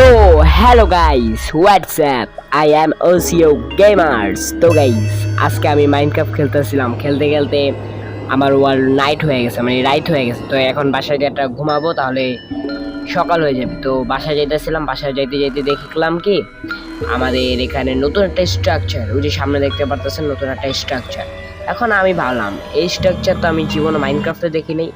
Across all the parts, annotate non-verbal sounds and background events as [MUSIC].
তো hello guys WhatsApp I am OCO gamers তো guys, আজকে আমি মাইনক্রাফট খেলতেছিলাম। খেলতে খেলতে আমার ওয়ার্ল্ড নাইট হয়ে গেছে মানে রাইট হয়ে গেছে। তো এখন বাসায় একটা ঘুমাবো, তাহলে সকাল হয়ে যাবে। তো বাসায় যাইতেছিলাম, বাসায় যাইতে যাইতে দেখলাম কি, আমাদের এখানে নতুন একটা স্ট্রাকচার ওই যে সামনে দেখতে পারতেছেন, নতুন একটা স্ট্রাকচার এখন আমি ভাবলাম, এই স্ট্রাকচার তো আমি জীবনে মাইনক্রাফটে দেখিনি।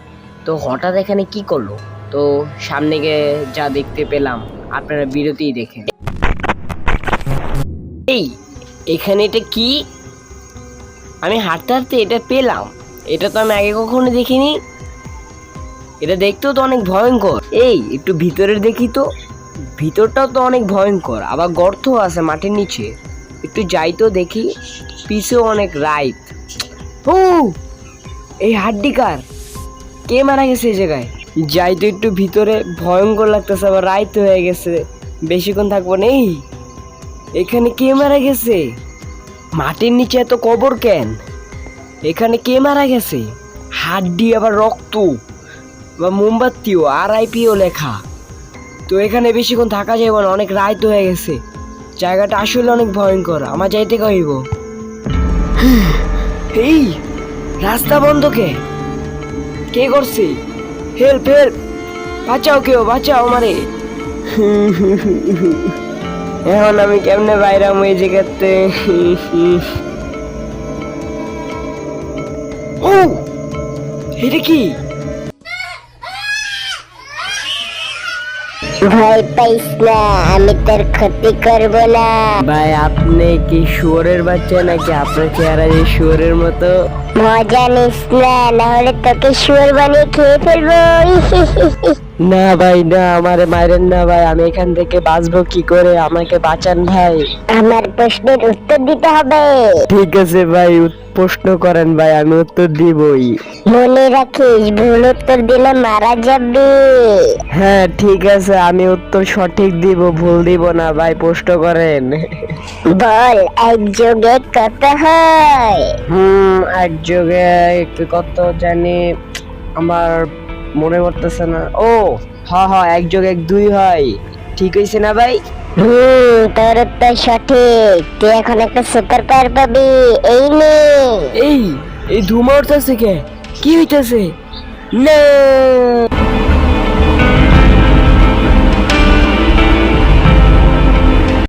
তো হঠাৎ এখানে কি করল? তো সামনে গিয়ে যা দেখতে পেলাম আপনারা বিরতিই দেখেন। এই, এখানে এটা কি? আমি হাঁটতে হাঁটতে এটা পেলাম। এটা তো আমি আগে কখনো দেখিনি। এটা দেখতেও তো অনেক ভয়ঙ্কর। এই, একটু ভিতরে দেখি তো। ভিতরটাও তো অনেক ভয়ঙ্কর। আবার গর্ত আছে মাটির নিচে। একটু যাই তো দেখি। পিছেও অনেক রাইত। ও, এই হাড্ডিকার কে মারা গেছে এই জায়গায়? যাই তো একটু ভিতরে, ভয়ঙ্কর লাগতেছে, আবার রাইত হয়ে গেছে। বেশিক্ষণ থাকব নেই। এখানে কে মারা গেছে? মাটির নিচে এত কবর কেন? এখানে কে মারা গেছে? হাড্ডি, আবার রক্ত, বা মোমবাতিও আর আইপিও লেখা। তো এখানে বেশিক্ষণ থাকা যাবে না অনেক রাইত হয়ে গেছে। জায়গাটা আসলে অনেক ভয়ঙ্কর, আমার যাইতে কইব। [SIGHS] এই, রাস্তা বন্ধ কে? কে করছে? হেল্প হেল্প বাঁচাও কেউ, বাঁচাও আমারে। এখন আমি কেমনে বাইরাম এই জায়গাতে? ও! এটা কি? ভয় পাইস না আমি তোর ক্ষতি করব না। ভাই আপনি কি শুয়োরের বাচ্চা নাকি? আপনার চেহারা যে শুয়োরের মতো। মজা নিস না নাহলে তোকে শুয়োর বানিয়ে খেয়ে ফেলব। [LAUGHS] না ভাই না আমারে মারেন না ভাই আমি এখান থেকে বাঁচবো কি করে? আমাকে বাঁচান ভাই। আমার প্রশ্নের উত্তর দিতে হবে। ঠিক আছে ভাই প্রশ্ন করেন ভাই আমি উত্তর দিবই। মনে রাখিস ভুল উত্তর দিলে মারা যাবে। হ্যাঁ ঠিক আছে আমি উত্তর সঠিক দিব ভুল দিব না ভাই প্রশ্ন করেন। বল এক যোগে কত হয়? হুম এক যোগে কত জানি আমার মনে করতেছে না। ও হ্যাঁ হ্যাঁ এক যোগ এক দুই হয়। ঠিক হয়েছে না ভাই? হুম তোর উত্তর সঠিক। তুই এখন একটা সুপার পাওয়ার পাবি। এই নে। এই এই ধুমা উঠতেছে কে? কি হইতেছে? না।